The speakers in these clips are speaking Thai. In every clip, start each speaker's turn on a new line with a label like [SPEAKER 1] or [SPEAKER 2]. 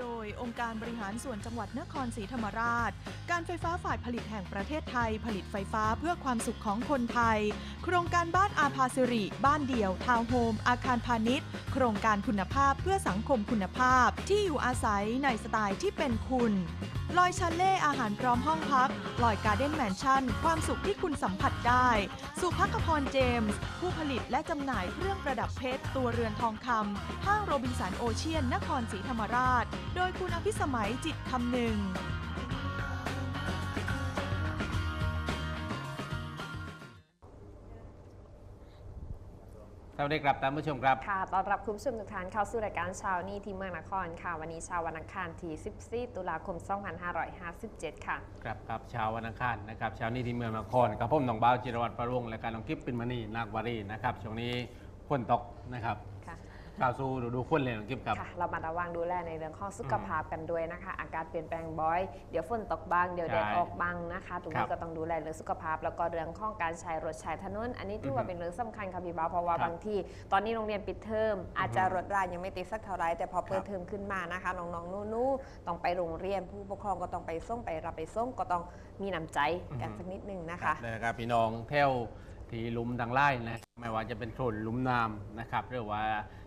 [SPEAKER 1] โดยองค์การบริหารส่วนจังหวัดนครศรีธรรมราช การไฟฟ้าฝ่ายผลิตแห่งประเทศไทย ผลิตไฟฟ้าเพื่อความสุขของคนไทย โครงการบ้านอาภาสิริ บ้านเดี่ยว ทาวน์โฮม อาคารพาณิชย์ โครงการคุณภาพเพื่อสังคมคุณภาพที่อยู่อาศัยในสไตล์ที่เป็นคุณ ลอยชาเล่อาหารพร้อมห้องพักลอยการ์เด้นแมนชั่น ความสุขที่คุณสัมผัสได้ สุภักพรเจมส์ ผู้ผลิตและจำหน่ายเครื่องประดับเพชร ตัวเรือนทองคำห้างโรบินสันโอเชียน นครศรีธรรมราช โดยคุณอภิสมัยจิตคำหนึ่ง
[SPEAKER 2] สวัสดีครับท่านผู้ชมครับ
[SPEAKER 3] ค่ะ ต้อนรับคุณผู้ชมทุกท่านเข้าสู่รายการเช้านี้ที่เมืองนครค่ะ วันนี้เช้าวันอังคารที่ 14 ตุลาคม 2557 ค่ะ
[SPEAKER 2] ครับครับเช้าวันอังคารนะครับเช้านี้ที่เมืองนครกับผมน้องบ่าวจิรวัตรประรุ่งและการน้องกิฟเป็นมณีนาควารีนะครับช่วงนี้ฝนตกนะครับ
[SPEAKER 3] ค่ะ
[SPEAKER 2] กล่าวสู่ฤดูฝนเลยน้องกิฟครับ
[SPEAKER 3] ค่ะเรามาระวังดูแลในเรื่องของสุขภาพกันด้วยนะคะ อากาศเปลี่ยนแปลงบ่อย เดี๋ยวฝนตกบ้าง เดี๋ยวแดด
[SPEAKER 2] ใช่
[SPEAKER 3] ออกบ้างนะคะตรง
[SPEAKER 2] ครั
[SPEAKER 3] นี้
[SPEAKER 2] บ
[SPEAKER 3] ก็ต้องดูแลเรื่องสุขภาพ แล้วก็เรื่องของการใช้รถใช้ถนน อันนี้ถือว่า
[SPEAKER 2] อือฮึ
[SPEAKER 3] เป็นเรื่องสำคัญค่ะพี่บ้าวเพราะว่า
[SPEAKER 2] ครับ
[SPEAKER 3] บางที่ตอนนี้โรงเรียนปิดเทอมอาจจะ
[SPEAKER 2] อือฮึ
[SPEAKER 3] รถรายังไม่ติดสักเท่าไหรแต่พอเปิ
[SPEAKER 2] ค
[SPEAKER 3] ด
[SPEAKER 2] รับ
[SPEAKER 3] เทอมขึ้นมานะคะน้องๆนู่ๆต้องไปโรงเรียน ผู้ปกครองก็ต้องไปส่งไปรับไปส่งก็ต้องมีน้ำใจกันสักนิดนึงนะคะ
[SPEAKER 2] เลยนะครับพี่น้องเที่ยวที่หลุมทางไล่นะไม่ว่าจะเป็นโซนหลุมน้ำนะครับหรือว่า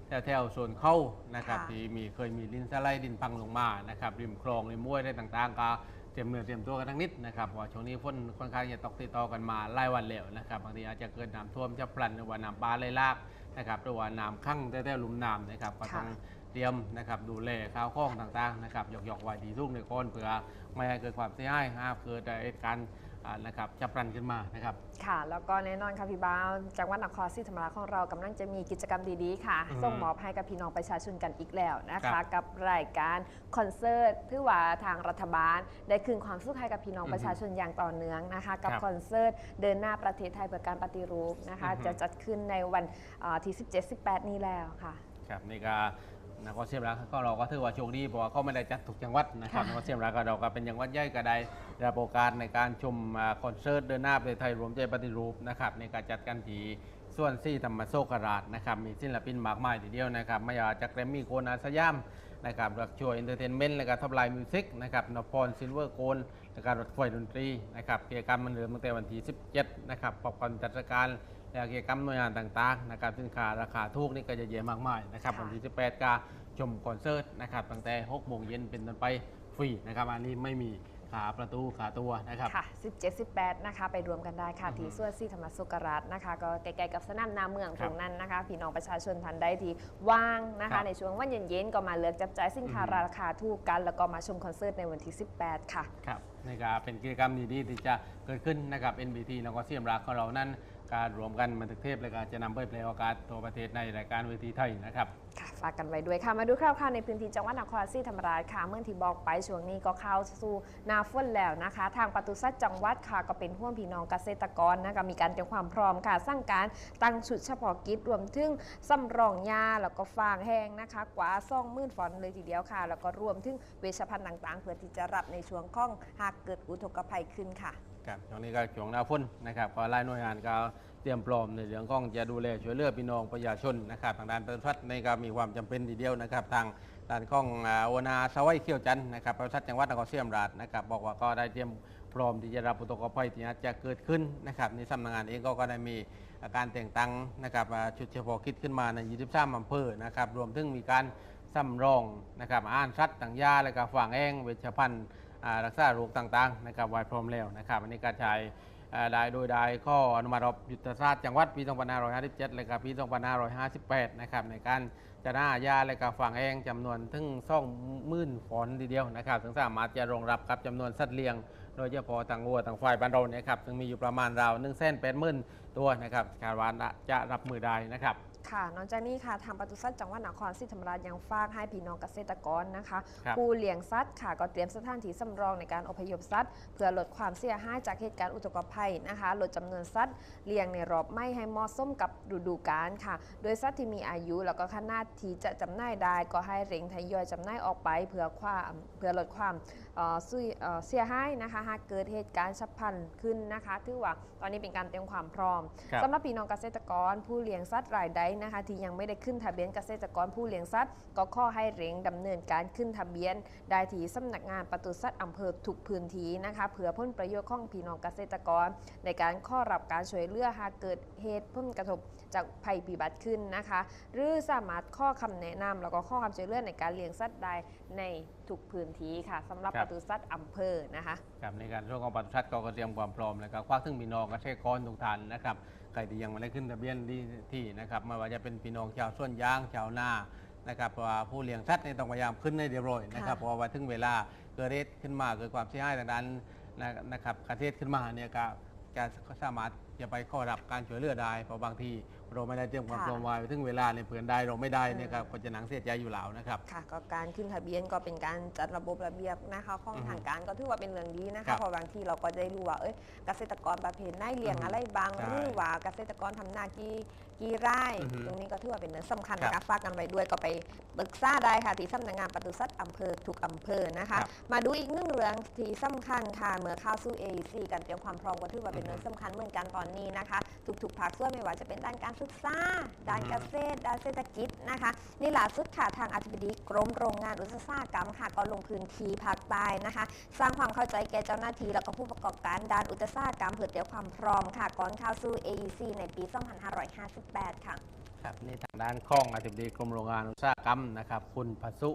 [SPEAKER 2] แถวแถวๆโซนเข้านะครับ
[SPEAKER 3] ค่ะ
[SPEAKER 2] ที่มีเคยมีดินสไลด์ดินพังลงมานะครับริมคลองริมม้วยได้ต่างๆก็เตรียมเนื้อเตรียมตัวกันทั้งนิดนะครับเพราะว่าช่วงนี้ฝนค่อนข้างจะตกติดต่อกันมาหลายวันแล้วนะครับบางทีอาจจะเกิดน้ำท่วมจะพลันหรือว่าน้ำปลาไหลหลากนะครับหรือว่าน้ำข้างแถวๆหลุมน้ำนะครับก็
[SPEAKER 3] ค่ะ
[SPEAKER 2] ต้องเตรียมนะครับดูแลข้าวข้องต่างๆนะครับหยอกๆไว้ดีทุกในก้นเผื่อไม่ให้เกิดความเสียหายหากเกิดเหตุการณ์อ่า นะครับจะพลันขึ้นมานะครับ
[SPEAKER 3] ค่ะ แล้วก็แน่นอนค่ะพี่บ้าวจังหวัดนครศรีธรรมราชของเรากำลังจะมีกิจกรรมดีๆค่ะ
[SPEAKER 2] อืม
[SPEAKER 3] ส่งมอบให้กับพี่น้องประชาชนกันอีกแล้วนะ
[SPEAKER 2] ครั
[SPEAKER 3] คะ
[SPEAKER 2] บ
[SPEAKER 3] กับรายการคอนเสิร์ตเพื่อว่าทางรัฐบาล ได้คืนความสุขให้กับพี่น้อง
[SPEAKER 2] อืม
[SPEAKER 3] ประชาชนอย่างต่อเนื่องนะคะ กับ
[SPEAKER 2] ครับ
[SPEAKER 3] คอนเสิร์ตเดินหน้าประเทศไทยเพื่อการปฏิรูปนะคะ
[SPEAKER 2] อือฮึ
[SPEAKER 3] จะจัดขึ้นในวันเอ่อที่ 17-18 นี้แล้วค่ะ
[SPEAKER 2] ครับนี่ก็ นครเชียมรักก็เราก็ถือว่าโชคดีเพราะว่าเขาไม่ได้จัดทุกจังหวัดนะครับ
[SPEAKER 3] ค่ะ
[SPEAKER 2] นครเชียมรักก็เราก็เป็นจังหวัดใหญ่ก็ได้รับโอกาสในการชมอ่าคอนเสิร์ตเดินหน้าประเทศไทยรวมใจปฏิรูปนะครับในการจัดกันที่ส่วนซี่ธรรมโซกราชนะครับมีศิลปินมากมายทีเดียวนะครับไม่ว่าจะแกรมมี่โกนอาสยามนะครับรักช่วยเอนเตอร์เทนเมนต์และก็ทับไลน์มิวสิกนะครับนพรซิลเวอร์โกนและการรถไฟดนตรีนะครับกิจกรรมมันเริ่มตั้งแต่วันที่ 17 นะครับปอบกันจัดการ และกิจกรรมหน่วยงานต่างๆนะครับสินค้าราคาถูกนี่ก็จะเยอะมากมายนะครับ
[SPEAKER 3] ค่ะ
[SPEAKER 2] วันที่ 18กาชมคอนเสิร์ตนะครับตั้งแต่6โมงเย็นเป็นต้นไปฟรีนะครับอันนี้ไม่มีขาประตูขาตัวนะครับ
[SPEAKER 3] ค่ะ 17-18 นะคะ ไปรวมกันได้ค่ะ ที่ส่วนซี่ธรรมสุกราชนะคะ ก็ใกล้ๆกับสนามนาเมือง
[SPEAKER 2] ค
[SPEAKER 3] ต
[SPEAKER 2] รับ
[SPEAKER 3] รงนั้นนะคะ พี่น้องประชาชนทันได้ที่ว่างนะ
[SPEAKER 2] ครั
[SPEAKER 3] คะ
[SPEAKER 2] บ
[SPEAKER 3] ในช่วงวันเย็นๆ ก็มาเลือกจับจ่ายสินค้า
[SPEAKER 2] อือฮึ
[SPEAKER 3] ราคาถูกกัน แล้วก็มาชมคอนเสิร์ตในวันที่ 18 ค่ะ
[SPEAKER 2] ครับนี่ก็เป็นกิจกรรมดีๆที่จะเกิดขึ้นนะครับ NBT แล้วก็เสียมรักของเรานั้น การรวมกันบันทึกเทพและก็จะนำไปแปลโอกาสตัวประเทศในรายการเวทีไทยนะครับ
[SPEAKER 3] ค่ะฝากกันไว้ด้วยค่ะ มาดูคร่าวๆในพื้นที่จังหวัดนครศรีธรรมราชค่ะ เมื่อที่บอกไปช่วงนี้ก็เข้าสู่หนาฝนแล้วนะคะ ทางปศุสัตจังหวัดค่ะก็เป็นห่วงพี่น้องเกษตรกรนะคะมีการเตรียมความพร้อมค่ะ สร้างการตั้งชุดเฉพาะกิจรวมถึงสำรองยาแล้วก็ฟางแห้งนะคะ กว่าซ่องมื่นฟอนเลยทีเดียวค่ะ แล้วก็รวมถึงเวชภัณฑ์ต่างๆ เพื่อที่จะรับในช่วงข้องหากเกิดอุทกภัยขึ้นค่ะ
[SPEAKER 2] ครับช่วงนี้ก็ช่วงหน้าฝนนะครับก็ไล่หน่วยงานก็เตรียมพร้อมในเรื่องของจะดูแลช่วยเหลือพี่น้องประชาชนนะครับทางด้านประชาชนในก็มีความจำเป็นทีเดียวนะครับ ทางด้านของอ่าโอนาสวัยเขียวจันทร์นะครับประชาจังหวัดนครศรีธรรมราชนะครับ บอกว่าก็ได้เตรียมพร้อมที่จะรับอุทกภัยที่อาจจะเกิดขึ้นนะครับในสำนักงานเองก็ก็ได้มีการแต่งตั้งนะครับชุดเฉพาะกิจขึ้นมาใน 23อำเภอนะครับรวมถึงมีการสำรองนะครับอาหารสัตว์ต่างยาและก็ฝางแองเวชภัณฑ์ รักษาโรคต่างๆนะครับไว้พร้อมแล้วนะครับอันนี้การใช้ได้โดยได้ข้ออนุมัติรอบยุทธศาสตร์จังหวัดปี 2557 และก็ปี 2558 นะครับในการจะหน้ายาและก็ฝังแองจำนวนถึงซ่องมื่นฝอนทีเดียวนะครับถึงสามารถจะรองรับกับจำนวนสัตว์เลี้ยง โดยเฉพาะต่างวัวต่างฝ่ายบ้านเราเนี่ยครับซึ่งมีอยู่ประมาณราว1 8 0 0 0 0ตัวนะครับคาดว่าจะรับมือได้นะครับ
[SPEAKER 3] ค่ะ นอกจากนี้ค่ะทางปศุสัตว์จังหวัดนครศรีธรรมราชยังฝากให้พี่น้องเกษตรกรนะคะ
[SPEAKER 2] ครับ
[SPEAKER 3] ผู้เลี้ยงสัตว์ค่ะก็เตรียมสถานที่สำรองในการอพยพสัตว์ เพื่อลดความเสียหายจากเหตุการณ์อุทกภัยนะคะลดจำนวนสัตว์เลี้ยงในรอบไม่ให้เหมาะสมกับฤดูกาลค่ะ โดยสัตว์ที่มีอายุแล้วก็ขนาดที่จะจำหน่ายได้ก็ให้เร่งทยอยจำหน่ายออกไปเพื่อความเพื่อลดความ เอ่อซุยเสียหายนะคะหากเกิดเหตุการณ์ฉับพลันขึ้นนะคะ ถือว่าตอนนี้เป็นการเตรียมความพร้อม
[SPEAKER 2] ครับ
[SPEAKER 3] สำหรับพี่น้องเกษตรกรผู้เลี้ยงสัตว์รายใดนะคะ ที่ยังไม่ได้ขึ้นทะเบียนเกษตรกรผู้เลี้ยงสัตว์ ก็ข้อให้เร่งดำเนินการขึ้นทะเบียน ได้ที่สำนักงานปศุสัตว์อำเภอทุกพื้นที่นะคะเพื่อพ้นประโยชน์ของพี่น้องเกษตรกร ในการข้อรับการช่วยเหลือหากเกิดเหตุผลกระทบจากภัยพิบัติขึ้นนะคะ หรือสามารถข้อคำแนะนำแล้วก็ข้อคำช่วยเหลือในการเลี้ยงสัตว์ได้ในทุกพื้นที่ค่ะสำหรับ
[SPEAKER 2] ครั
[SPEAKER 3] ป
[SPEAKER 2] บ
[SPEAKER 3] ศุสัตว์อำเภอนะคะ
[SPEAKER 2] ครับในการช่วงของปศุสัตว์ก็เตรียมความพร้อมแล้วก็ควักถึงพี่น้องเกษตรกรทุกท่านนะครับใครที่ยังไม่ได้ขึ้นทะเบียนที่ที่นะครับไม่ว่าจะเป็นพี่น้องชาวสวนยางชาวนานะครับเพราะว่าผู้เลี้ยงสัตว์เนี่ยต้องพยายามขึ้นในเรียบร้อยนะครับ
[SPEAKER 3] ค่ะ
[SPEAKER 2] เพราะว่าถึงเวลาเกิดเหตุขึ้นมาเกิดความเสียหายต่างๆนะนะครับกระเทศขึ้นมาเนี่ยก็จะสามารถจะไปข้อรับการช่วยเหลือได้เพราะบางทีเราไม่ได้เตรียมความพร้อมไว้ถึงเวลาเนี่ยเผื่อได้เราไม่ได้เนี่ยครับก็จะหนังเสียใจอยู่แล้วนะครับ
[SPEAKER 3] ค่ะก็การขึ้นทะเบียนก็เป็นการจัดระบบระเบียบนะคะของ
[SPEAKER 2] อือฮึ
[SPEAKER 3] ทางการก็ถือว่าเป็นเรื่องดีนะ
[SPEAKER 2] ครั
[SPEAKER 3] คะ
[SPEAKER 2] บ
[SPEAKER 3] เพราะบางทีเราก็จะได้รู้ว่าเอ้ยเกษตรกรประเภทไหนเลี้ยง
[SPEAKER 2] อือฮึ
[SPEAKER 3] อะไรบาง
[SPEAKER 2] ใช่
[SPEAKER 3] หรือว่าเกษตรกรทำนากี่กี่ไร่
[SPEAKER 2] อือฮึ
[SPEAKER 3] ตรงนี้ก็ถือว่าเป็นเรื่องสำคัญ
[SPEAKER 2] ครั
[SPEAKER 3] นะ
[SPEAKER 2] บ
[SPEAKER 3] คะฝากกันไว้ด้วยก็ไปปรึกษาได้ค่ะที่สำนักงานปศุสัตว์อำเภอทุกอำเภอนะคะ
[SPEAKER 2] ครับ
[SPEAKER 3] มาดูอีกหนึ่งเรื่องที่สำคัญค่ะเมื่อเข้าสู่ AEC การเตรียมความพร้อมก็ถือว่าเป็นเรื่องสำคัญเหมือนกันตอนนี้นะคะทุกๆภาคส่วนไม่ว่าจะเป็นด้านการศึกษาด้านเกษตร ด้านเศรษฐกิจนะคะนี่ล่าสุดค่ะทางอธิบดีกรมโรงงานอุตสาหกรรมค่ะก็ลงพื้นที่ภาคใต้นะคะ สร้างความเข้าใจแก่เจ้าหน้าที่แล้วก็ผู้ประกอบการด้านอุตสาหกรรมเพื่อเตรียมความพร้อมค่ะก่อนเข้าสู่ AEC ในปี 2558 ค่ะ
[SPEAKER 2] ครับนี่ทางด้านข้องอธิบดีกรมโรงงานอุตสาหกรรมนะครับคุณพัสุ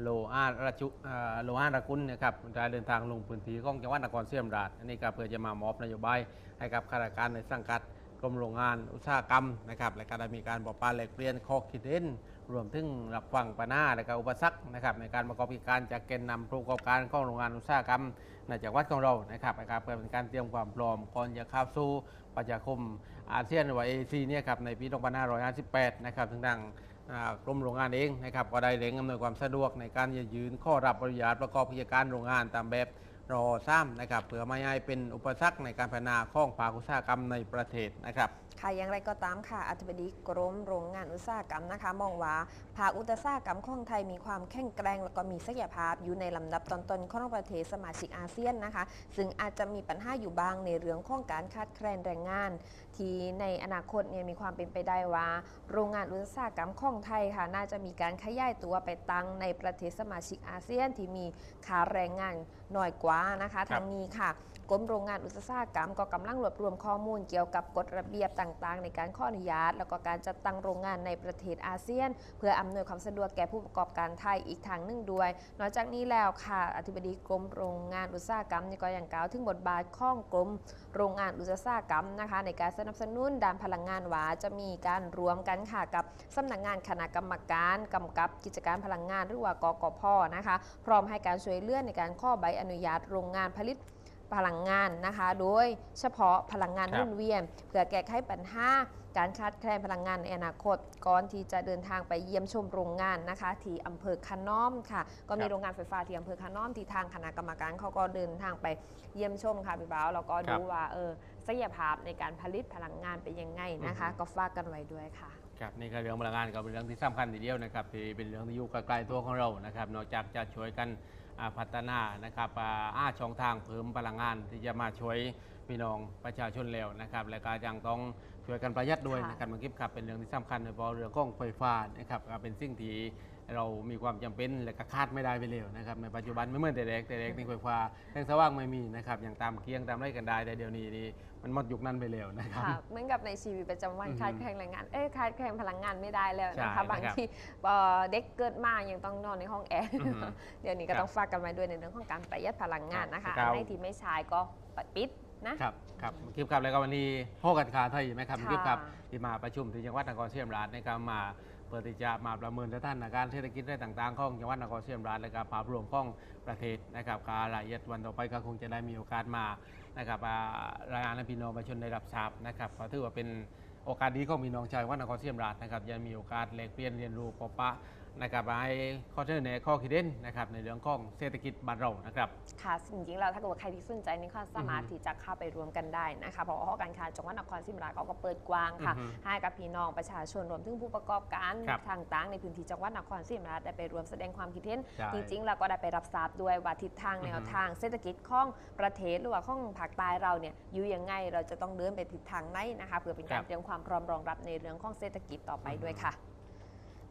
[SPEAKER 2] โลอาราชุโลอารากุลนะครับได้เดินทางลงพื้นที่ของจังหวัดนครศรีธรรมราชอันนี้ก็เพื่อจะมามอบนโยบายให้กับข้าราชการในสังกัด รมโรงงานอุตสาหกรรมนะครับและก็ได้มีการบอกปลาแลกเปลี่ยนข้อคิดเห็นรวมถึงรับฟังปัญหาและก็อุปสรรคนะครับในการประกอบกิจการจากแกนนำผู้ประกอบการของโรงงานอุตสาหกรรมในจังหวัดของเรานะครับนะครับเพื่อเป็นการเตรียมความพร้อมก่อนจะเข้าสู่ประชาคมอาเซียนหรือว่าเอซีเนี่ยครับในปี2558นะครับถึงดังกรมโรงงานเองนะครับก็ได้เร่งอำนวยความสะดวกในการยืนข้อรับอนุญาตประกอบกิจการโรงงานตามแบบ รอซ้ำนะครับเพื่อไม่ให้เป็นอุปสรรคในการพัฒนาข้องภาคอุตสาหกรรมในประเทศนะครับ
[SPEAKER 3] ค่ะอย่างไรก็ตามค่ะอธิบดีกรมโรงงานอุตสาหกรรมนะคะ มองว่าภาคอุตสาหกรรมของไทยมีความแข็งแกร่งแล้วก็มีศักยภาพอยู่ในลำดับต้นๆของประเทศสมาชิกอาเซียนนะคะ ซึ่งอาจจะมีปัญหาอยู่บ้างในเรื่องของการขาดแคลนแรงงาน ที่ในอนาคตเนี่ยมีความเป็นไปได้ว่า โรงงานอุตสาหกรรมของไทยค่ะน่าจะมีการขยายตัวไปตั้งในประเทศสมาชิกอาเซียนที่มีค่าแรงงานน้อยกว่านะคะ
[SPEAKER 2] ค
[SPEAKER 3] ทางนี้ค่ะกรมโรงงานอุตสาหกรรมก็กำลังรวบรวมข้อมูลเกี่ยวกับกฎระเบียบต่างๆ ในการขออนุญาต แล้วก็การจัดตั้งโรงงานในประเทศอาเซียน เพื่ออำนวยความสะดวกแก่ผู้ประกอบการไทยอีกทางหนึ่งด้วย นอกจากนี้แล้วค่ะอธิบดีกรมโรงงานอุตสาหกรรมนี่ก็ยังกล่าวถึงบทบาทของกรมโรงงานอุตสาหกรรมนะคะ ในการสนับสนุนด้านพลังงานหวาจะมีการรวมกันค่ะกับสำนักงานคณะกรรมการกำกับกิจการพลังงานหรือว่ากกพนะคะ พร้อมให้การช่วยเหลือในการข้อใบอนุญาตโรงงานผลิต พลังงานนะคะ โดยเฉพาะพลังงาน
[SPEAKER 2] ครับ
[SPEAKER 3] หมุนเวียนเพื่อแก้ไขปัญหาการขาดแคลนพลังงานในอนาคต ก่อนที่จะเดินทางไปเยี่ยมชมโรงงานนะคะที่อำเภอคานอมค่ะ ก็มี
[SPEAKER 2] ครับ
[SPEAKER 3] โรงงานไฟฟ้าที่อำเภอคานอมที่ทางคณะกรรมการเขาก็เดินทางไปเยี่ยมชมค่ะพี่บ่าวแล้วก็ดูว่าเออศักยภาพในการผลิตพลังงานเป็นยังไงนะคะ
[SPEAKER 2] อือฮึ
[SPEAKER 3] ก็ฝากกันไว้ด้วยค่ะ
[SPEAKER 2] ครับนี่ก็เรื่องพลังงานก็เป็นเรื่องที่สำคัญทีเดียวนะครับที่เป็นเรื่องที่อยู่ใกล้ๆตัวของเรานะครับ นอกจากจะช่วยกันอ่า พัฒนานะครับอ่าอ้าช่องทางเพิ่มพลังงานที่จะมาช่วยพี่น้องประชาชนแล้วนะครับ และก็ยังต้องช่วยกันประหยัดด้วยนะครับมันกิฟครับเป็นเรื่องที่สำคัญโดยเฉพาะเรื่องของไฟฟ้านะครับเป็นสิ่งที่ เรามีความจำเป็นและก็คาดไม่ได้ไปแล้วนะครับในปัจจุบันไม่เหมือนแต่เด็กแต่เด็กนี่ไฟฟ้าแสงสว่างไม่มีนะครับอย่างตามเกียงตามไรกันได้แต่เดี๋ยวนี้นี่มันหมดยุคนั้นไปแล้วนะครับ
[SPEAKER 3] ค่ะเหมือนกับในชีวิตประจำวัน
[SPEAKER 2] อือฮึ
[SPEAKER 3] ขาดแคลนแรงงานเอ้ยขาดแคลนพลังงานไม่ได้แล้วนะ
[SPEAKER 2] ใช่
[SPEAKER 3] คะบาง
[SPEAKER 2] นะครับ
[SPEAKER 3] ทีเอ่อเด็กเกิดมายังต้องนอนในห้องแอร์
[SPEAKER 2] อือฮึ
[SPEAKER 3] เดี๋ยวนี้ก็
[SPEAKER 2] ครับ
[SPEAKER 3] ต้องฝากกันไว้ด้วยในเรื่องของการประหยัดพลังงานนะคะ
[SPEAKER 2] ครั
[SPEAKER 3] อั
[SPEAKER 2] บ
[SPEAKER 3] นไหนที่ไม่ใช้ก็ปิดนะ
[SPEAKER 2] ครับครับคลิปครับแล้วก็วันนี้พ่อกันคาไทยไหมครับ
[SPEAKER 3] ค่ะ
[SPEAKER 2] คลิปครับที่มาประชุมที่จังหวัดนครศรีธรรมราชในการมา พื่อที่จะมาประเมินสถานการณ์เศรษฐกิจได้ต่างๆของจังหวัดนครศรีธรรมราชและก็ภาพรวมของประเทศนะครับการรายละเอียดวันต่อไปก็คงจะได้มีโอกาสมานะครับรายงานให้พี่น้องประชาชนได้รับทราบนะครับก็ถือว่าเป็นโอกาสดีของพี่น้องชาวจังหวัดนครศรีธรรมราชนะครับยังมีโอกาสแลกเปลี่ยนเรียนรู้ปะปะ นะครับให้ข้อเสนอแนะข้อคิดเห็นนะครับในเรื่องของเศรษฐกิจบ้านเรานะครับ
[SPEAKER 3] ค่ะจริงๆแล้วถ้าเกิดว่าใครที่สนใจนี่ก็สามารถ
[SPEAKER 2] อือฮึ
[SPEAKER 3] ที่จะเข้าไปรวมกันได้นะคะเพราะว่าหอการค้าจังหวัดนครศรีธรรมราชเขาก็เปิดกว้างค่ะ
[SPEAKER 2] อือฮึ
[SPEAKER 3] ให้กับพี่น้องประชาชนรวมถึงผู้ประกอบการ
[SPEAKER 2] ครับ
[SPEAKER 3] ทางต่างในพื้นที่จังหวัดนครศรีธรรมราชได้ไปรวมแสดงความคิดเห็น
[SPEAKER 2] ใช่
[SPEAKER 3] จริงๆเราก็ได้ไปรับทราบด้วยว่าทิศทาง
[SPEAKER 2] อือฮึ
[SPEAKER 3] แนวทางเศรษฐกิจของประเทศหรือว่าของภาคใต้เราเนี่ยอยู่ยังไงเราจะต้องเดินไปทิศทางไหนนะคะเพื่อเป็นการเตรียมความพร้อมรองรับในเรื่องของเศรษฐกิจต่อไปด้วยค่ะ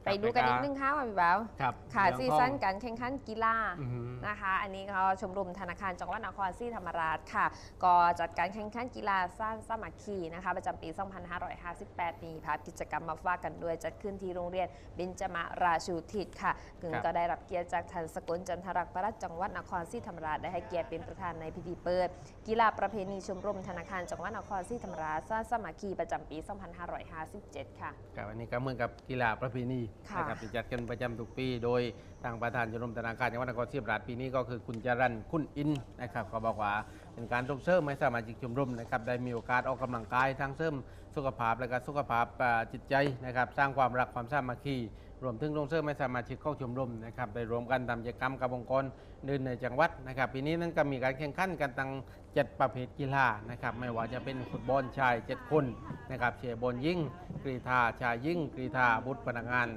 [SPEAKER 3] ไปดูกันนิดนึงค่ะว่าพี่บ่าว
[SPEAKER 2] ครับ
[SPEAKER 3] ค่ะ
[SPEAKER 2] เรื่อง
[SPEAKER 3] ซี
[SPEAKER 2] ของ
[SPEAKER 3] ซั่นการแข่งขันกีฬา
[SPEAKER 2] อือฮึ
[SPEAKER 3] นะคะ อันนี้เขาชมรมธนาคารจังหวัดนครศรีธรรมราชค่ะ ก็จัดการแข่งขันกีฬาสร้างสามัคคีนะคะประจำปี 2558 มีภาพกิจกรรมมาฝากกันด้วยจัดขึ้นที่โรงเรียนเบญจมาราชูทิศค่ะกึ่ง
[SPEAKER 2] ครับ
[SPEAKER 3] ก็ได้รับเกียรติจากท่านสกลจันทรักษ์ประหลัดจังหวัดนครศรีธรรมราชได้ให้เกียรติเป็นประธานในพิธีเปิด กีฬาประเพณีชมรมธนาคารจังหวัดนครศรีธรรมราชสร้างสามัคคีประจำปี 2557 ค่ะ
[SPEAKER 2] ครับอันนี้ก็เหมือนกับกีฬาประเพณี
[SPEAKER 3] ค่ะ
[SPEAKER 2] นะครับที่จัดกันประจำทุกปี โดยทางประธานชมรมธนาคารจังหวัดนครศรีธรรมราชปีนี้ก็คือคุณจรันคุณอินนะครับก็บอกว่า เป็นการส่งเสริมให้สมาชิกชมรมนะครับได้มีโอกาสออกกำลังกายทั้งเสริมสุขภาพและก็สุขภาพจิตใจนะครับสร้างความรักความสามัคคีรวมถึงส่งเสริมให้สมาชิกเข้าชมรมนะครับได้รวมกันทำกิจกรรมกับองค์กรอื่นในจังหวัดนะครับปีนี้นั้นก็มีการแข่งขันกันตั้งเจ็ดประเภทกีฬานะครับไม่ว่าจะเป็นฟุตบอลชายเจ็ดคนนะครับเชียร์บอลยิงกรีธาชายยิงกรีธาบุตรพนักงาน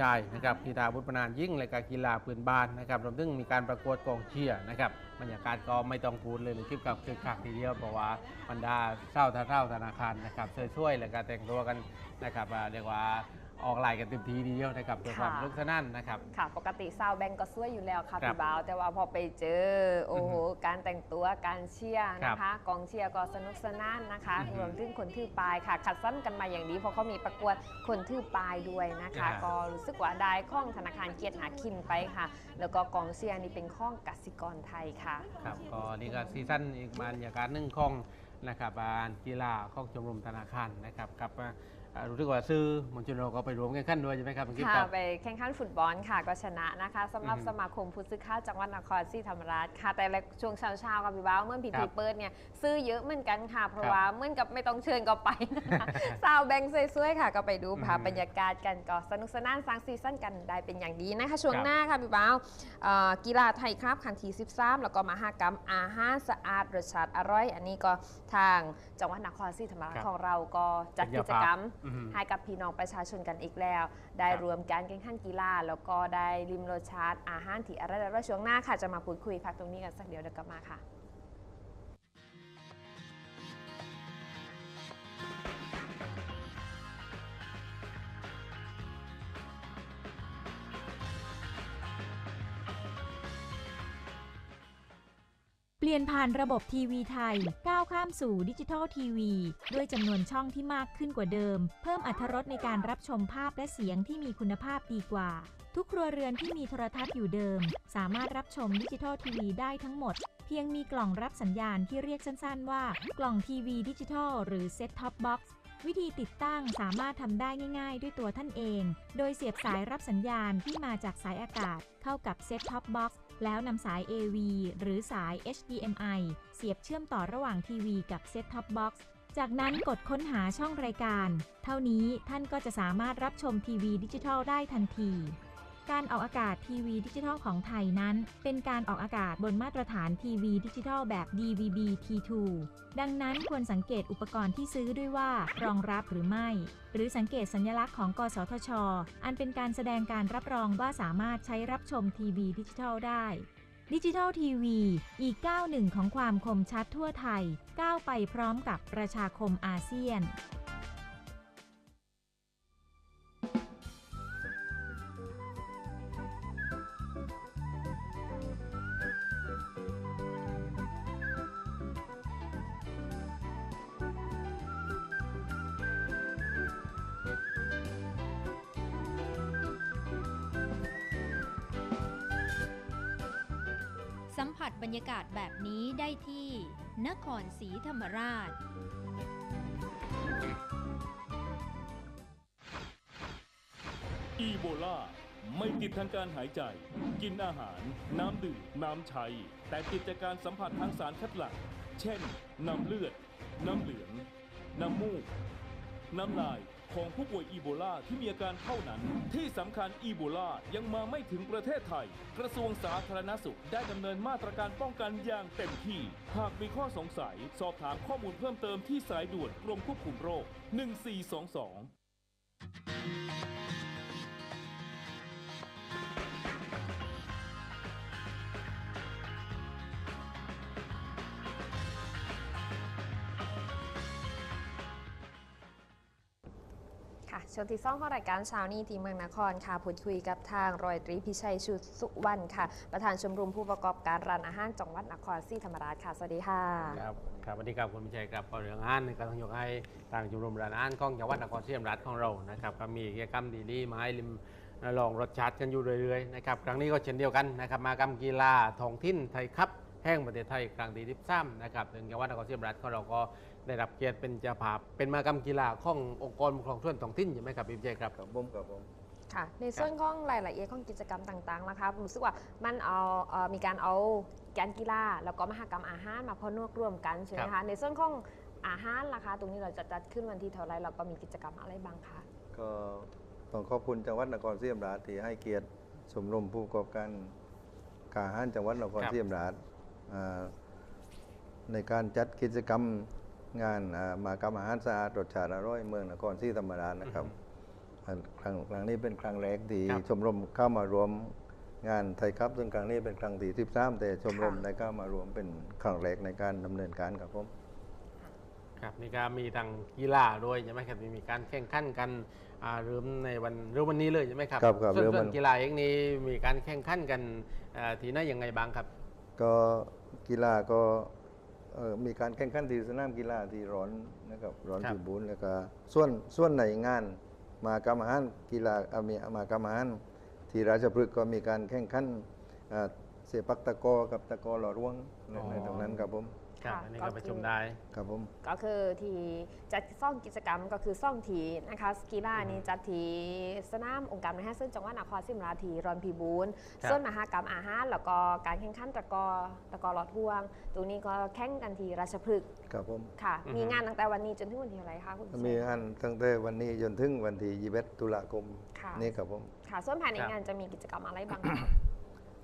[SPEAKER 2] ชายนะครับกีฬาบุตรนานยิ่งรายการกีฬาปืนบ้านนะครับรวมถึงมีการประกวดกองเชียร์นะครับบรรยากาศก็ไม่ต้องพูดเลยในคลิปกับคือขากทีเดียวเพราะว่าบรรดาเศร้าท่าเศร้าธนาคารนะครับช่วยๆแลยการแต่งตัวกันนะครับเรียกว่า ออกลายกันเต็มทีทีเดียวนะครับเพื่อความ
[SPEAKER 3] ค่ะ
[SPEAKER 2] สนุกสนานนะครับ
[SPEAKER 3] ค่ะ ปกติซาวแบงก์ก็สวยอยู่แล้วค่ะ
[SPEAKER 2] ครับ
[SPEAKER 3] พี่บ่าว แต่ว่าพอไปเจอ โอ้โห การแต่งตัวการเชียร์นะคะกองเชียร์ก็สนุกสนานนะคะ
[SPEAKER 2] อือฮึ
[SPEAKER 3] รวมถึงคนถือปลายค่ะ ขัดสั้นกันมาอย่างดีเพราะเขามีประกวดคนถือปลายด้วยนะคะ
[SPEAKER 2] อ่า
[SPEAKER 3] ก็รู้สึกว่าได้ข้องธนาคารเกียรติหาคินไปค่ะ แล้วก็กองเชียร์นี่เป็นข้องกสิกรไทยค่ะ
[SPEAKER 2] ครับก็นี่ก็ซีซั่นอีกบรรยากาศหนึ่งของนะครับอ่ากีฬาของชมรมธนาคารนะครับกับอ่า อ่ารู้สึกว่าซื้อมวลชนเราก็ไปรวมกันขั้นด้วยใช่ไหมครับคุณกิ๊ฟ
[SPEAKER 3] ค่ะ
[SPEAKER 2] ครับ
[SPEAKER 3] ไปแข่งขันฟุตบอลค่ะก็ชนะนะคะสำหรับ
[SPEAKER 2] อือฮึ
[SPEAKER 3] สมาคมผู้สื่อข่าวจังหวัดนครศรีธรรมราชค่ะ แต่ละช่วงเช้าๆกับพี่บ้าวเมื่อพี
[SPEAKER 2] ครั
[SPEAKER 3] พี
[SPEAKER 2] บ
[SPEAKER 3] เปิดเนี่ยซื้อเยอะเหมือนกันค่ะ เพราะ
[SPEAKER 2] ครับ
[SPEAKER 3] ว่าเหมือนกับไม่ต้องเชิญก็ไปนะคะ สาวแบงค์สวยๆค่ะ ก็ไปดูภาพ
[SPEAKER 2] อือฮึ
[SPEAKER 3] บรรยากาศกันก็สนุกสนานสร้างซีซั่นกันได้เป็นอย่างดีนะคะ ช่วง
[SPEAKER 2] ครับ
[SPEAKER 3] หน้าค่ะพี่บ้าวเอ่อกีฬาไทยครับคันที13 แล้วก็มหากรรมอาหารสะอาดรสชาติอร่อย อันนี้ก็ทางจังหวัดนครศรีธรรมราช
[SPEAKER 2] ครับ
[SPEAKER 3] ของเราก็จัด
[SPEAKER 2] เป็น
[SPEAKER 3] กิ
[SPEAKER 2] เจ้า
[SPEAKER 3] จ
[SPEAKER 2] ภาพ
[SPEAKER 3] กรรม
[SPEAKER 2] อือฮึ
[SPEAKER 3] ให้กับพี่น้องประชาชนกันอีกแล้ว ได้
[SPEAKER 2] ครับ
[SPEAKER 3] รวมการแข่งขันกีฬาแล้วก็ได้ริมรสชาติอาหารที่อร่อยๆช่วงหน้าค่ะจะมาพูดคุยพักตรงนี้กันสักเดี๋ยวเดี๋ยวกลับมาค่ะ
[SPEAKER 4] ลี่ยนผ่านระบบทีวีไทย ก้าวข้ามสู่ดิจิทัลทีวี ด้วยจำนวนช่องที่มากขึ้นกว่าเดิม เพิ่มอรรถรสในการรับชมภาพและเสียงที่มีคุณภาพดีกว่า ทุกครัวเรือนที่มีโทรทัศน์อยู่เดิม สามารถรับชมดิจิทัลทีวีได้ทั้งหมด เพียงมีกล่องรับสัญญาณที่เรียกสั้นๆ ว่า กล่องทีวีดิจิทัลหรือ Set Top Box วิธีติดตั้งสามารถทำได้ง่าย ๆ ด้วยตัวท่านเอง โดยเสียบสายรับสัญญาณที่มาจากสายอากาศ เข้ากับ Set Top Box แล้วนำสาย AV หรือสาย HDMI เสียบเชื่อมต่อระหว่างทีวีกับ Set Top Box จากนั้นกดค้นหาช่องรายการ เท่านี้ท่านก็จะสามารถรับชมทีวีดิจิทัลได้ทันที การออกอากาศทีวีดิจิทัลของไทยนั้น เป็นการออกอากาศบนมาตรฐานทีวีดิจิทัลแบบ DVB-T2 ดังนั้นควรสังเกตอุปกรณ์ที่ซื้อด้วยว่ารองรับหรือไม่ หรือสังเกตสัญลักษณ์ของ กสทช อันเป็นการแสดงการรับรองว่าสามารถใช้รับชมทีวีดิจิทัลได้ดิจิทัลทีวีอีกก้าวหนึ่งของความคมชัดทั่วไทย ก้าวไปพร้อมกับประชาคมอาเซียน
[SPEAKER 5] บรรยากาศแบบนี้ได้ที่ นครศรีธรรมราช
[SPEAKER 6] อีโบลาไม่ติดทางการหายใจ กินอาหาร น้ำดื่ม น้ำใช้ แต่ติดจากการสัมผัสทางสารคัดหลั่ง เช่น น้ำเลือด น้ำเหลือง น้ำมูก น้ำลาย ของผู้ป่วยอีโบลาที่มีอาการเท่านั้น ที่สำคัญอีโบลายังมาไม่ถึงประเทศไทย กระทรวงสาธารณสุขได้ดำเนินมาตรการป้องกันอย่างเต็มที่ หากมีข้อสงสัย สอบถามข้อมูลเพิ่มเติมที่สายด่วนกรมควบคุมโรค 1422
[SPEAKER 3] ช่วงที่สองของรายการเช้านี้ที่เมืองนครค่ะพูดคุยกับทางรอยตรีพิชัยชุดสุวรรณค่ะ ประธานชมรมผู้ประกอบการร้านอาหารจังหวัดนครศรีธรรมราชค่ะสวัสดีค่ะ
[SPEAKER 2] ครับครับสวัสดีครับคุณพิชัยครับเรื่องอ่านก็ต้องยกให้ทางชมรมร้านอาหารของจังหวัดนครศรีธรรมราชของเรานะครับก็มีกิจกรรมดีๆมาให้ริมลองรสชาติกันอยู่เรื่อยๆนะครับครั้งนี้ก็เช่นเดียวกันนะครับมากรรมกีฬาท้องถิ่นไทยครับแห่งประเทศไทยครั้งที่13นะครับถึงจังหวัดนครศรีธรรมราชของเราก็ ได้รับเกียรติเป็นเจ้าภาพเป็นมากรรมกีฬาขององค์กรปกครองส่วนท้องถิ่นใช่ไหมครับพี่พิชัยครับ
[SPEAKER 7] ครับผมครับผม
[SPEAKER 3] ค่ะ ในส่วนของรายละเอียดของกิจกรรมต่างๆนะคะรู้สึกว่ามันเอาเอ่อมีการเอาการกีฬาแล้วก็มหกรรมอาหารมาพนวกร่วมกันใช่ไหม
[SPEAKER 2] ครั
[SPEAKER 3] คะ
[SPEAKER 2] บ
[SPEAKER 3] ในส่วนของอาหารล่ะคะตรงนี้เราจะจัดขึ้นวันที่เท่าไรเราก็มีกิจกรรมอะไรบ้างคะ
[SPEAKER 7] ก็ต้องขอบคุณจังหวัดนครศรีธรรมราชที่ให้เกียรติชมรมผู้ประกอบการการอาหารจังหวัดนครศรีธรรมราชอ่าในการจัดกิจกรรม งานอ่ามากรรมอาหารสะอาดรสชาติอร่อยเมืองนครศรีธรรมราชนะครับอันครั้งครั้งนี้เป็นครั้งแรกที่
[SPEAKER 2] ครับ
[SPEAKER 7] ชมรมเข้ามารวมงานไทยครับซึ่งครั้งนี้เป็นครั้งที่13แต่ชมรม
[SPEAKER 3] ค่ะ
[SPEAKER 7] ได้เข้ามารวมเป็นครั้งแรกในการดำเนินการครับผม
[SPEAKER 2] ครับนี่ก็มีทางกีฬาด้วยใช่ไหมครับมีการแข่งขันกันอ่าเริ่มในวันเริ่มวันนี้เลยใช่ไหมครับ
[SPEAKER 7] ครับครับ
[SPEAKER 2] ส่วน
[SPEAKER 7] เริ่ม
[SPEAKER 2] ส่
[SPEAKER 7] วั
[SPEAKER 2] วนนกีฬาเองนี้มีการแข่งขันกันอ่าที่ไหนยังไงบ้างครับ
[SPEAKER 7] ก็กีฬาก็เอ่อ มีการแข่งขันที่สนามกีฬาที่ร้อนนะครับร้อน
[SPEAKER 2] ครับ
[SPEAKER 7] ที่บุญแล้วก็ส่วนส่วนในงานมากรรมอาหารกีฬาเอ่อมีมากรรมอาหารที่ราชพฤกษ์ก็มีการแข่งขันเอ่อเสียปักตะกอกับตะกอหล่อร่วงในในตรงนั้นครับผม
[SPEAKER 2] ครับ
[SPEAKER 3] ค่ะ
[SPEAKER 2] อันนี้
[SPEAKER 3] ก็
[SPEAKER 2] ก็ประชุม
[SPEAKER 3] คือ
[SPEAKER 2] ได้
[SPEAKER 7] ครับผม
[SPEAKER 3] ก็คือที่จัดซ่องกิจกรรมก็คือซ่องทีนะคะสกีฬานี้จัดที่สนามองค์การบริหารส่วนจังหวัดนครศรีธรรมราชที่รอนพีบูล
[SPEAKER 2] ครับ
[SPEAKER 3] ส่วนมหากรรมอาหารแล้วก็การแข่งขันตะกอตะกอหลอดห่วง ตรงนี้ก็แข่งกันที่ราชพฤกษ์
[SPEAKER 7] ครับผม
[SPEAKER 3] ค่ะ
[SPEAKER 2] อือฮึ
[SPEAKER 3] มีงานตั้งแต่วันนี้จนถึงวันที่เท่าไหรคะคุณพิเชษ
[SPEAKER 7] มีงานตั้งแต่วันนี้จนถึงวันที่21ตุลาคม
[SPEAKER 3] ค่ะ
[SPEAKER 7] นี่ครับผม
[SPEAKER 3] ค่ะส่วนภายใน
[SPEAKER 2] ครับ
[SPEAKER 3] งานจะมีกิจกรรมอะไรบ้างคะ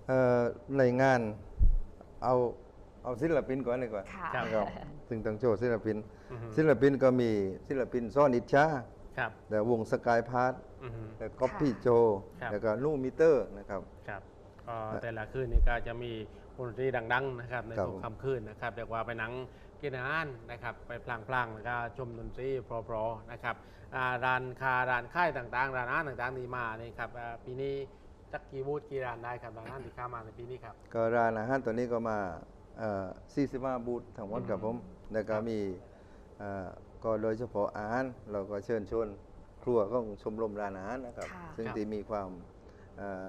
[SPEAKER 7] เอ่อในงานเอา เอาศิลปินก่อนดีกว่า
[SPEAKER 3] ค่ะ
[SPEAKER 2] ครับ
[SPEAKER 7] นะครับซึ่งต้องโชว์ศิลปิน
[SPEAKER 2] อือฮึ
[SPEAKER 7] ศิลปินก็มีศิลปินซ่อนอิชชา
[SPEAKER 2] ครับ
[SPEAKER 7] แต่วงสกายพาร์ท
[SPEAKER 2] อือฮึ
[SPEAKER 7] แล้วก็พี่โจ
[SPEAKER 2] ครับ
[SPEAKER 7] แล้วก็นูมิเตอร์นะครับ
[SPEAKER 2] ครับก็แต่ละคืนนี้ก็จะมีดนตรีดังๆนะครับใน
[SPEAKER 7] ครับ
[SPEAKER 2] ทุกค่ำคืนนะครับเรียกว่าไปหนังกินอาหารนะครับไปพลางๆแล้วก็ชมดนตรีเพราะๆนะครับอ่าร้านค้าร้านค่ายต่างๆร้านอาหารต่างๆที่มานี่ครับอ่าปีนี้จักกี่บูธกี่ร้านได้ครับร้านอาหารที่เข้ามาในปีนี้ครับ
[SPEAKER 7] ก็ร้านอาหารตัวนี้ก็มาเอ่อ 45บูธทั้งหมดครับผมแล้วก็มีเอ่อก็โดยเฉพาะอาหารเราก็เชิญชวนครัวของชมรมร้านอาหารนะครับ
[SPEAKER 3] ค่ะ
[SPEAKER 7] ซึ่ง
[SPEAKER 2] ครับ
[SPEAKER 7] ที่มีความเอ่อ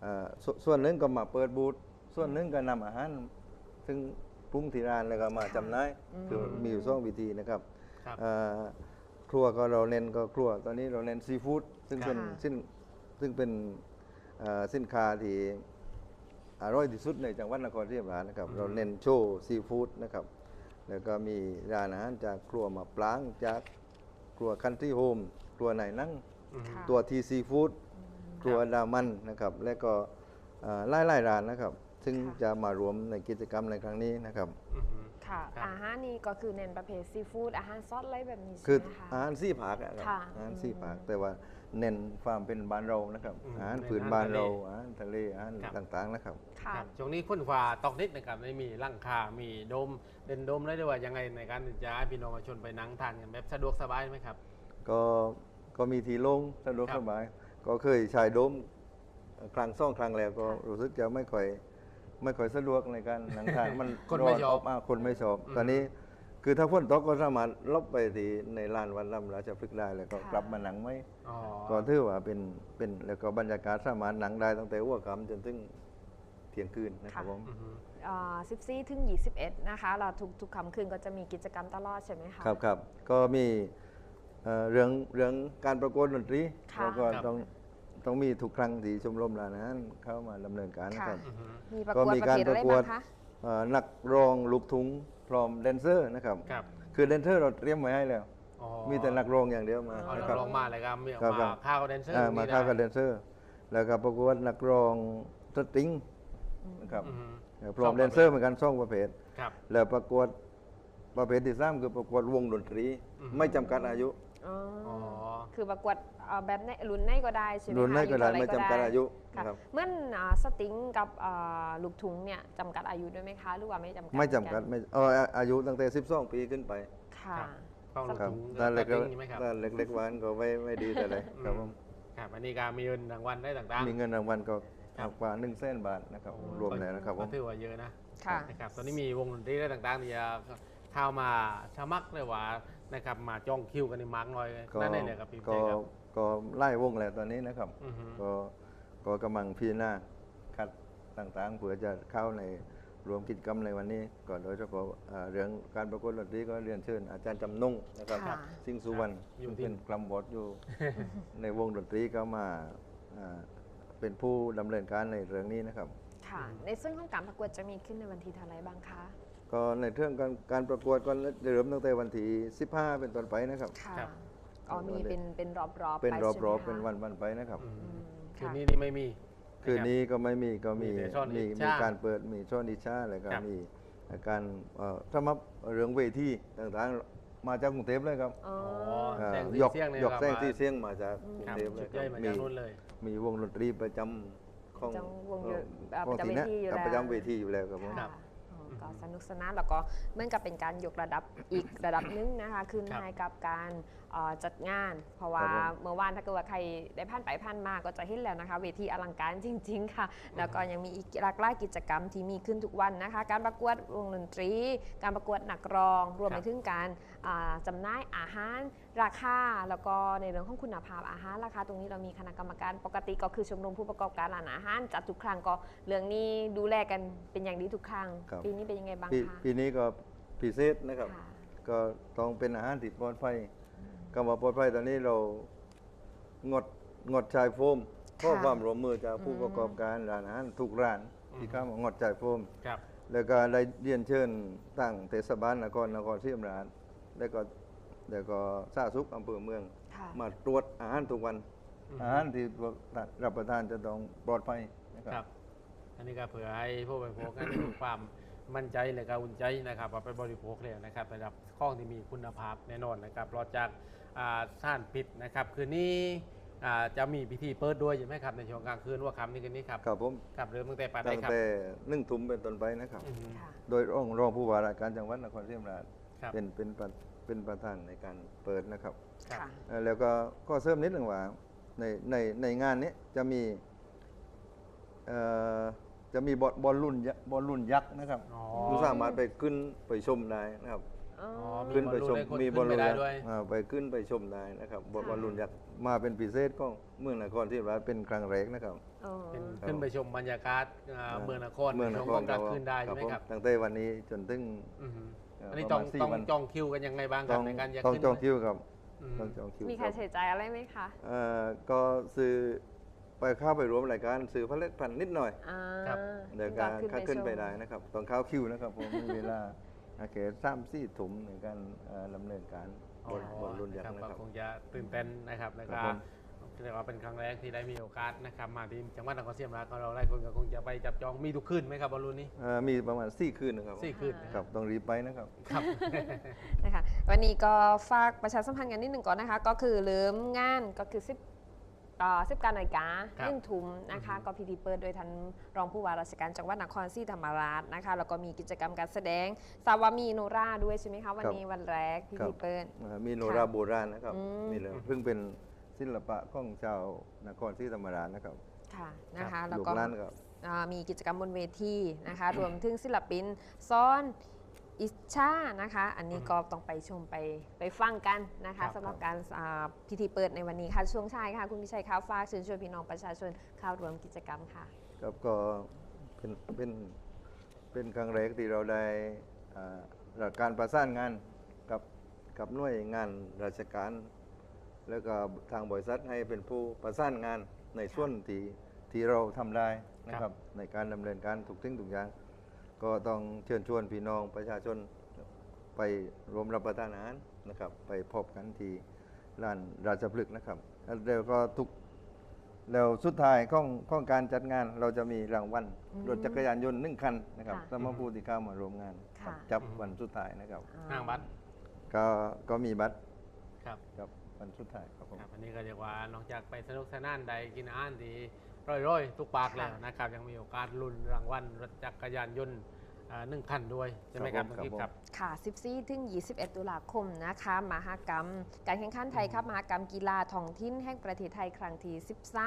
[SPEAKER 7] เอ่อสส่วนหนึ่งก็มาเปิดบูธส่วนหนึ่งก็นำอาหาร ซึ่งปรุงที่ร้านแล้วก็มาจำหน่าย
[SPEAKER 3] อืม
[SPEAKER 7] คือมีอยู่สองวิธีนะครับ
[SPEAKER 2] ครับ
[SPEAKER 7] เอ่อครัวก็เราเน้นก็ครัวตอนนี้เราเน้นซีฟู้ดซึ่งเป็น
[SPEAKER 3] ค่ะ
[SPEAKER 7] ซึ่งซึ่งเป็นเอ่อสินค้าที่ อร่อยที่สุดในจังหวัดนครศรีธรรมราชนะครับ เราเน้นโชว์ซีฟู้ดนะครับ แล้วก็มีร้านอาหารจากครัวมาปลางจากครัวคันทรีโฮมครัวไหนนั่ง
[SPEAKER 2] อือฮึ
[SPEAKER 3] ค่ะ
[SPEAKER 7] ตัวทีซีฟู้ดครัวดามันนะครับ และก็เอ่อไล่ไล่ร้านนะครับ ซึ่ง
[SPEAKER 3] ค่ะ
[SPEAKER 7] จะมารวมในกิจกรรมในครั้งนี้นะครับ
[SPEAKER 2] อือฮึ
[SPEAKER 3] ค่ะ
[SPEAKER 2] ครับ
[SPEAKER 3] อาหารนี่ก็คือเน้นประเภทซีฟู้ดอาหารซอสอะไรแบบนี้
[SPEAKER 7] คือ
[SPEAKER 3] ใช่ไหมคะ
[SPEAKER 7] อาหารซี่ผักอะครับ
[SPEAKER 3] ค่ะ
[SPEAKER 7] อาหารซี่
[SPEAKER 3] อืม
[SPEAKER 7] ผัก แต่ว่า เน้นความเป็นบ้านเรานะครับ
[SPEAKER 2] อืม
[SPEAKER 7] อาหาร
[SPEAKER 2] เน้น
[SPEAKER 7] พื้น
[SPEAKER 2] อาหาร
[SPEAKER 7] บ้าน
[SPEAKER 2] ทะเล
[SPEAKER 7] เราอาหารทะเลอาหาร
[SPEAKER 2] ครับ
[SPEAKER 7] ต่างๆนะครับ
[SPEAKER 3] ค่ะ
[SPEAKER 2] ครับช่วงนี้ค้นฟ้าตอกนิดนะครับไม่มีร่างคา มีโดมเด่นโดมได้ด้วยว่ายังไงในการที่จะให้พี่น้องประชาชนไปนั่งทานกันแบบสะดวกสบายไหมครับ
[SPEAKER 7] ก็ก็มีทีโลงสะดวก
[SPEAKER 2] ครับ
[SPEAKER 7] สบาย ก็เคยใช้โดมครั้งซ่องครั้งแล้วก็
[SPEAKER 3] ค่ะ
[SPEAKER 7] รู้สึกจะไม่ค่อยไม่ค่อยสะดวกในการนั่งทานมัน
[SPEAKER 2] คนไม่
[SPEAKER 7] ร้
[SPEAKER 2] ชอบ
[SPEAKER 7] มากคนไม่ชอบ
[SPEAKER 2] อืม
[SPEAKER 7] ตอนนี้ คือถ้าฝนตกก็สามารถลบไปที่ในลานวันลำราชพฤกษ์ได้แล้วก็
[SPEAKER 3] ค่ะ
[SPEAKER 7] กลับมาหนังไหม
[SPEAKER 2] อ๋อ
[SPEAKER 7] ก็ถือว่าเป็นเป็นแล้วก็บรรยากาศสามารถหนังได้ตั้งแต่หัวค่ำจนถึงเที่ยงคืนนะครับ
[SPEAKER 3] ค่ะ
[SPEAKER 7] ผม
[SPEAKER 2] อือฮึ
[SPEAKER 3] อ่า14 ถึง 21 นะคะ เราทุกทุกค่ำคืนก็จะมีกิจกรรมตลอดใช่ไหมคะ
[SPEAKER 7] ครับครับก็มีเอ่อเรื่องเรื่องการประกวดดนตรี
[SPEAKER 3] ค่ะ
[SPEAKER 7] เราก็
[SPEAKER 2] ครับ
[SPEAKER 7] ต้องต้องมีทุกครั้งที่ชมรมร้านอาหารเข้ามาดำเนินการนะครับ
[SPEAKER 2] อือฮึ
[SPEAKER 3] มีประ
[SPEAKER 7] ก็
[SPEAKER 3] กวด
[SPEAKER 7] มี
[SPEAKER 3] ประ
[SPEAKER 7] การ
[SPEAKER 3] เภท
[SPEAKER 7] ป
[SPEAKER 3] อะไร
[SPEAKER 7] ระกว
[SPEAKER 3] บ้า
[SPEAKER 7] ด
[SPEAKER 3] งคะ
[SPEAKER 7] เอ่อนักร้องลูกทุ่ง พร้อมแดนเซอร์นะครับ
[SPEAKER 2] ครับ
[SPEAKER 7] คือแดนเซอร์เราเตรียมไว้ให้แล้ว
[SPEAKER 2] อ๋อ
[SPEAKER 7] มีแต่นักร้องอย่างเดียวมา
[SPEAKER 2] เอา
[SPEAKER 7] นะ
[SPEAKER 2] นัก
[SPEAKER 7] ครับ
[SPEAKER 2] ร้องมาเลยครับมี
[SPEAKER 7] ครับ
[SPEAKER 2] มาข้าวแดนเซอร์
[SPEAKER 7] อ่า
[SPEAKER 2] ตรง
[SPEAKER 7] มา
[SPEAKER 2] นี้
[SPEAKER 7] เข้า
[SPEAKER 2] ได้
[SPEAKER 7] กับแดนเซอร์ แล้วก็ประกวดนักร้องสตริงนะครับ
[SPEAKER 2] อืม
[SPEAKER 7] พร้อมแดนเซอร์เหมือนกันสองประเภท
[SPEAKER 2] ครับ
[SPEAKER 7] แล้วประกวดประเภทที่สามคือประกวดวงดนตรี
[SPEAKER 2] อืม
[SPEAKER 7] ไม่จำกัดอายุ
[SPEAKER 3] อ๋ออ
[SPEAKER 2] อ๋อ
[SPEAKER 3] คือประกวดเอ่อแบบในรุ่นไหนก็ได้ใช่ไหมคะ
[SPEAKER 7] รุ่นไหนก็ได้
[SPEAKER 3] อายุ
[SPEAKER 7] ไม่
[SPEAKER 3] เท่าห
[SPEAKER 7] จำกัดอายุ
[SPEAKER 3] ค่ะ
[SPEAKER 7] นะครับ
[SPEAKER 3] เหมื่อนอ่าสติงกับอ่าลูกถุงเนี่ยจำกัดอายุด้วยไหมคะหรือว่าไม่จำกัด
[SPEAKER 7] ไม่จำกัด
[SPEAKER 3] เหมือน
[SPEAKER 7] ไม่เอออายุตั้งแต่ 12 ปีขึ้นไป
[SPEAKER 3] ค่ะ
[SPEAKER 2] ครับเข้าลูก
[SPEAKER 7] ครับ
[SPEAKER 2] ถุง
[SPEAKER 7] ถ้าเล็ก
[SPEAKER 2] ตัดติ้งใช่ไหมครับ
[SPEAKER 7] ถ้าเล็กๆหวานก็ไม่ไม่ดีแต่เลยครับผม
[SPEAKER 2] ครับอันนี้ก็มีเงินรางวัลได้ต่างๆ
[SPEAKER 7] มีเงินรางวัลก็
[SPEAKER 2] ครับ
[SPEAKER 7] กว่า1นึ่งแสนบาทนะครับ
[SPEAKER 2] โอ้
[SPEAKER 7] รวมแล้วนะครับผ
[SPEAKER 2] ก็
[SPEAKER 7] ม
[SPEAKER 2] ถือว่าเยอะนะ
[SPEAKER 3] ค่ะ
[SPEAKER 2] นะครับตอนนี้มีวงดนตรีได้ต่างๆที่จะ เข้ามาชะมักเลยว่านะครับมาจ้องคิวกันในมาร์กน้อย
[SPEAKER 7] ก็
[SPEAKER 2] นั่นเองเลยครับพี่
[SPEAKER 7] ก็
[SPEAKER 2] เจครับ
[SPEAKER 7] ก็ไล่วงแล้วตอนนี้นะครับ
[SPEAKER 2] อือฮึ
[SPEAKER 7] ก็ก็กำลังพิจารณาคัดต่างๆเผื่อจะเข้าในรวมกิจกรรมในวันนี้ก่อนโดยเฉพาะอ่าเรื่องการประกวดดนตรีก็เรียนเชิญอาจารย์จำนงนะครับ
[SPEAKER 3] ค่ะ
[SPEAKER 7] สิงห์สุวรรณ
[SPEAKER 2] อยู่
[SPEAKER 7] ซึ่ง
[SPEAKER 2] ที่
[SPEAKER 7] เป็นกลัมบอดอยู่ ในวงดนตรีก็มาอ่าเป็นผู้ดำเนินการในเรื่องนี้นะครับ
[SPEAKER 3] ค่ะ ในซึ่งของการประกวดจะมีขึ้นในวันที่เท่าไหรบ้างคะ
[SPEAKER 7] ก็ในเรื่องการการประกวดก็เริ่มตั้งแต่วันที่15 เป็นต้นไปนะครับ
[SPEAKER 3] ค่ะ
[SPEAKER 2] ครับ
[SPEAKER 3] อ๋อมีเป็นเป็นรอบๆ
[SPEAKER 7] เป็น
[SPEAKER 3] ไป
[SPEAKER 7] รอบ
[SPEAKER 3] ใช่ไหม
[SPEAKER 7] รอบ
[SPEAKER 3] คะ
[SPEAKER 7] เป็นวันวันๆไปนะครับ
[SPEAKER 2] อืม
[SPEAKER 3] อืม
[SPEAKER 2] คืน
[SPEAKER 3] ค่ะ
[SPEAKER 2] นี้นี่ไม่มี
[SPEAKER 7] คืนนี้ก็ไม่มีก็มี
[SPEAKER 2] มีแต่ช่อนิ
[SPEAKER 7] มี
[SPEAKER 2] ชามี
[SPEAKER 7] มีการเปิดมีช่อนิชาแล้วก็
[SPEAKER 2] ครับ
[SPEAKER 7] มีการเอ่อถ้ามาเรื่องเวทีต่างๆ มาจากกรุงเทพเลยครับ
[SPEAKER 3] อ๋อ
[SPEAKER 2] อ๋อ
[SPEAKER 7] เอ่อ
[SPEAKER 2] แสงสี
[SPEAKER 7] ยก
[SPEAKER 2] เสียงเนี่ย
[SPEAKER 7] ยก
[SPEAKER 2] ครับ
[SPEAKER 7] แสงที่เสียงมาจากกรุง
[SPEAKER 2] ครับ
[SPEAKER 7] เทพเล
[SPEAKER 2] จุ
[SPEAKER 7] ย
[SPEAKER 2] ด
[SPEAKER 7] ค
[SPEAKER 2] ย่
[SPEAKER 7] รั
[SPEAKER 2] อย
[SPEAKER 7] บ
[SPEAKER 2] มา
[SPEAKER 7] มี
[SPEAKER 2] จากนู่นเลย
[SPEAKER 7] มีวงดนตรีประจำของ
[SPEAKER 3] จังวงอยู่
[SPEAKER 7] เอ่อ
[SPEAKER 3] ประจำเวทีอยู่
[SPEAKER 7] ครับ
[SPEAKER 3] แล้ว
[SPEAKER 7] ประจำเวทีอยู่แล้วครับผม
[SPEAKER 2] ครับ
[SPEAKER 3] อ๋อ ก็สนุกสนานแล้วก็เหมื่อนกับเป็นการยกระดับอีกระดับหนึงนะคะคือ
[SPEAKER 2] ครับ
[SPEAKER 3] ให้กับการ เอ่อจัดงาน เพราะว่า
[SPEAKER 7] ครับผม
[SPEAKER 3] เมื่อวานถ้าเกิดว่าใครได้ผ่านไปผ่านมาก็จะเห็นแล้วนะคะเวทีอลังการจริง ๆ ค่ะ แล้วก็ยังมีอีกหลากหลายกิจกรรมที่มีขึ้นทุกวันนะคะ การประกวดวงดนตรี การประกวดนักร้อง รวม
[SPEAKER 2] ครั
[SPEAKER 3] ไป
[SPEAKER 2] บ
[SPEAKER 3] ถึงการอ่าจำหน่ายอาหารราคาแล้วก็ในเรื่องของคุณภาพอาหารราคาตรงนี้เรามีคณะกรรมการปกติก็คือชมรมผู้ประกอบการร้านอาหารจัดทุกครั้งก็เรื่องนี้ดูแลกันเป็นอย่างดีทุกครั้ง
[SPEAKER 7] ครับ
[SPEAKER 3] ปีนี้เป็นยังไงบ้าง
[SPEAKER 7] ปี
[SPEAKER 3] คะ
[SPEAKER 7] ปีนี้ก็พิเศษนะครับ
[SPEAKER 3] ค่ะ
[SPEAKER 7] ก็ต้องเป็นอาหารติดปลอดภัย คำว่าปลอดภัยตอนนี้เรางดงดชายโฟมเพราะ
[SPEAKER 3] ค่ะ
[SPEAKER 7] ความร่วมมือจากผู้
[SPEAKER 3] อืม
[SPEAKER 7] ประกอบการร้านอาหารทุกร้านที่เข้ามางดชายโฟม
[SPEAKER 2] ครับ
[SPEAKER 7] แล้วก็ได้เรียนเชิญตั้งเทศบาลนครนครศรีธรรมราชแล้วก็แล้วก็สาธารณสุขอำเภอเมือง
[SPEAKER 3] ค่ะ
[SPEAKER 7] มาตรวจอาหารทุกวัน
[SPEAKER 2] อืม
[SPEAKER 7] อาหารที่รับประทานจะต้องปลอดภัยนะค
[SPEAKER 2] ครั
[SPEAKER 7] รับ
[SPEAKER 2] บ อันนี้ก็เผื่อให้ผู้บริโภคนั้นมีความ มั่นใจและก็อุ่นใจนะครับว่าไปบริโภคเลยนะครับระดับข้องที่มีคุณภาพแน่นอนนะครับรอดจากอ่าสถานปิดนะครับ คืนนี้อ่าจะมีพิธีเปิดด้วยใช่ไหมครับในช่วงกลางคืนว่าคำนี้คืนนี้ครับ
[SPEAKER 7] ครับผม
[SPEAKER 2] ครับเริ่มตั้งแต่ปาได้
[SPEAKER 7] ตั้ง
[SPEAKER 2] ครับ
[SPEAKER 7] แต่นึ่งทุ่มเป็นต้นไปนะครับ
[SPEAKER 2] อือฮึ
[SPEAKER 3] ค่ะ
[SPEAKER 7] โดยรองรองผู้ว่าราชการจังหวัดนครศรีธรรมราช
[SPEAKER 2] ครับ
[SPEAKER 7] เป็นเป็นประเป็นประธานในการเปิดนะครับ
[SPEAKER 2] ครับ
[SPEAKER 3] ค่ะ
[SPEAKER 7] เอ่อแล้วก็ก็เสริมนิดหนึ่งว่าในในในงานนี้จะมีเอ่อ จะมีบอลบอลรุ่นยักษ์บอลรุ่นยักษ์นะครับ
[SPEAKER 2] อ๋อ
[SPEAKER 7] คุณสามารถไปขึ้นไปชมได้นะครับ
[SPEAKER 3] อ๋อ
[SPEAKER 2] อ๋อ
[SPEAKER 7] ขึ้นไปชม
[SPEAKER 2] มีบอลลูนให้คนขึ้นไปได้
[SPEAKER 7] ยักษ์
[SPEAKER 2] ด้วย
[SPEAKER 7] อ่าไปขึ้นไปชมได้นะครับบอล
[SPEAKER 3] ค่ะ
[SPEAKER 7] บอลรุ่นยักษ์มาเป็นพิเศษก็เมืองนครศรีธรรมราชเป็นครั้งแรกนะครับ
[SPEAKER 3] อ๋อ
[SPEAKER 2] เป็น
[SPEAKER 7] ครับ
[SPEAKER 2] ขึ้นไปชมบรรยากาศอ่าเมืองนคร
[SPEAKER 7] เมืองน
[SPEAKER 2] ใน
[SPEAKER 7] ค
[SPEAKER 2] ช่ว
[SPEAKER 7] รง
[SPEAKER 2] กลางคืนได้ใช่ไหม
[SPEAKER 7] ผม
[SPEAKER 2] ครับ
[SPEAKER 7] ตั้งแต่วันนี้จนถึง
[SPEAKER 2] อือฮึ
[SPEAKER 7] เอ่อ
[SPEAKER 2] อันนี้
[SPEAKER 7] ป
[SPEAKER 2] ต้
[SPEAKER 7] ระ
[SPEAKER 2] อง
[SPEAKER 7] มาณสี่
[SPEAKER 2] ต้อง
[SPEAKER 7] วัน
[SPEAKER 2] จองคิวกันยังไงบ้างค
[SPEAKER 7] ต้
[SPEAKER 2] รั
[SPEAKER 7] อบง
[SPEAKER 2] ในการจะ
[SPEAKER 7] ต้อง
[SPEAKER 2] ขึ้น
[SPEAKER 7] จองคิวครับ
[SPEAKER 2] อืม
[SPEAKER 7] ต้องจองคิว
[SPEAKER 3] มี
[SPEAKER 7] ค
[SPEAKER 3] ค่า
[SPEAKER 7] รับ
[SPEAKER 3] ใช้จ่ายอะไรไหมคะ
[SPEAKER 7] เอ่อก็ซื้อ ไปเข้าไปรวมรายการซื้อผลิตภัณฑ์นิดหน่อย
[SPEAKER 3] อ่า
[SPEAKER 2] ครับ
[SPEAKER 7] เดี๋ยว
[SPEAKER 3] ถึง
[SPEAKER 7] การ
[SPEAKER 3] จะ
[SPEAKER 7] ค่าขึ้นไป
[SPEAKER 3] ชม
[SPEAKER 7] ได้นะครับต้องเข้าคิวนะครับผมมีเวลาโอเคสามสี่ถุงในการเอ่อดำเนินการบนบนรุ่นยักษ์นะ
[SPEAKER 2] ก็
[SPEAKER 7] ครับ
[SPEAKER 2] คงจะตื่นเต้นนะครับแล้ว
[SPEAKER 7] ครั
[SPEAKER 2] ก็
[SPEAKER 7] บผม
[SPEAKER 2] เรียกว่าเป็นครั้งแรกที่ได้มีโอกาสนะครับมาที่จังหวัดนครศรีธรรมราชของเราหลายคนก็คงจะไปจับจองมีทุกคืนไหมครับบอลลูนนี้
[SPEAKER 7] เอ่อมีประมาณสี่คืนนะครับ
[SPEAKER 2] สี่คืนนะ
[SPEAKER 7] ค
[SPEAKER 2] ค
[SPEAKER 7] รั
[SPEAKER 2] รั
[SPEAKER 7] บบต้องรีบไปนะครับ
[SPEAKER 2] ครับ
[SPEAKER 3] นะคะวันนี้ก็ฝากประชาสัมพันธ์กันนิดหนึ่งก่อนนะคะ ก็คือเริ่มงานก็คือ 10ต่อ10การนาฬิกา
[SPEAKER 2] ครับ
[SPEAKER 3] หนึ่งทุ่มนะคะ
[SPEAKER 2] อือฮึ
[SPEAKER 3] ก็พิธีเปิดโดยท่านรองผู้ว่าราชการจังหวัดนครศรีธรรมราชนะคะแล้วก็มีกิจกรรมการแสดงสาวามีโนราด้วยใช่ไหมคะวันนี้วันแรกพิ
[SPEAKER 7] ครั
[SPEAKER 3] ธี
[SPEAKER 7] บ
[SPEAKER 3] เปิด
[SPEAKER 7] เอ่อมีโนราโบราณนะครับ
[SPEAKER 3] อืม
[SPEAKER 7] มีเลยเพิ่งเป็นศิลปะของชาวนครศรีธรรมราชนะครับ
[SPEAKER 3] ค่ะนะคะ
[SPEAKER 7] ครับ
[SPEAKER 3] แล้ว
[SPEAKER 7] ลูก
[SPEAKER 3] ก็
[SPEAKER 7] หล้านครับ
[SPEAKER 3] อ่ามีกิจกรรมบนเวทีนะคะรวมถึงศิลปินซ้อน อิชานะคะ อันนี้ก็ต้องไปชมไปไปฟังกันนะ
[SPEAKER 2] ครั
[SPEAKER 3] คะ
[SPEAKER 2] บ
[SPEAKER 3] สำหรับการอ่าพิธีเปิดในวันนี้ค่ะช่วงชายค่ะ คุณพิชัยข้าวฟ้ากเชิญชวนพี่น้องประชาชนเข้าร่วมกิจกรรมค่ะ
[SPEAKER 7] ครับก็เป็นเป็นเป็นครั้งแรกที่เราได้อ่าการประสานงานกับกับหน่วยงานราชการ แล้วก็ทางบริษัทให้เป็นผู้ประสานงานในส่วนที่ที่เราทำได้นะค
[SPEAKER 2] ครั
[SPEAKER 7] รับบในการดำเนินการถูกทิ้งถูกอย่าง ก็ต้องเชิญชวนพี่น้องประชาชนไปรวมรับประทานอาหารนะครับ ไปพบกันที่ร้านราชพฤกษ์นะครับแล้วก็ทุกแล้วสุดท้ายของของการจัดงานเราจะมีรางวัล
[SPEAKER 3] อืม
[SPEAKER 7] รถจักรยานยนต์หนึ่งคันนะครับ
[SPEAKER 3] ค่ะ
[SPEAKER 7] สำหรับผู้ที่เข้ามารวมงานครับ
[SPEAKER 3] ค่ะ
[SPEAKER 7] จับวันสุดท้ายนะครับ
[SPEAKER 2] ห้างบัตร
[SPEAKER 7] ก็ก็มีบัตร
[SPEAKER 2] ครับ
[SPEAKER 7] ครับวันสุดท้ายครับผม
[SPEAKER 2] ครับอันนี้ก็เรียกว่านอกจากไปสนุกสนานใดกินอาหารดี ร่อยๆ ทุกปากแล้วนะครับ ยังมีโอกาสลุ้นรางวัลรถจักรยานยนต์อ่า หนึ่งคันด้วยใช่ไหมครับ
[SPEAKER 7] ครับผม
[SPEAKER 2] น้องกิ๊บครับ
[SPEAKER 3] ค่ะ 14 ถึง 21 ตุลาคมนะคะมหากรรม การแข่งขันไทยครับมหากรรมกีฬาท้องถิ่นแห่งประเทศไทยครั้งที่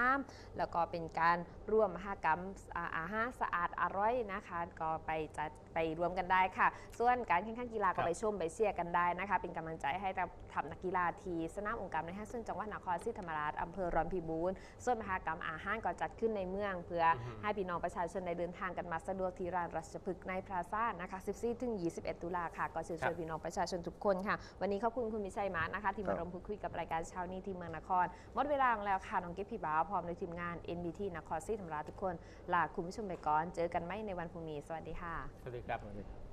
[SPEAKER 3] 13 แล้วก็เป็นการร่วมมหากรรมอ่าอาหารสะอาดอร่อยนะคะ ก็ไปจัดไปรวมกันได้ค่ะ ส่วนการแข่งขันกีฬา
[SPEAKER 2] ครั
[SPEAKER 3] ก็
[SPEAKER 2] บ
[SPEAKER 3] ไปชมไปเชียร์กันได้นะคะ เป็นกำลังใจให้กับทัพนักกีฬาทีสนามองค์การในห้างซึ่งจังหวัดนครศรีธรรมราชอำเภอรอนพิบูรณ์ส่วนมหากรรมอาหารก็จัดขึ้นในเมือง เพื่ออ
[SPEAKER 2] อฮึ
[SPEAKER 3] ให้พี่น้องประชาชนได้เดินทางกันมาสะดวกที่ร้านรัชพฤกษ์ในพลาซ่านะคะ14ถึง21 ตุลาค่ะก็เชิญชวนพี่น้องประชาชนทุกคนค่ะ วันนี้ขอบคุณคุณมิชัยมานะคะ ที่มาร่วมพูดคุยกับรายการเช้านี้ที่เมืองนครหมดเวลาของแล้วค่ะน้องเก็บพี่บ้าวพร้อมในทีมงาน NBT นครศรีธรรมราชทุกคนลาคุณผู้ชมไปก่อนเจอกันไหมในวันพรุ่งนี้สวัสดีค่ะ
[SPEAKER 2] สวัสดีครับ
[SPEAKER 7] สวัสดีครับ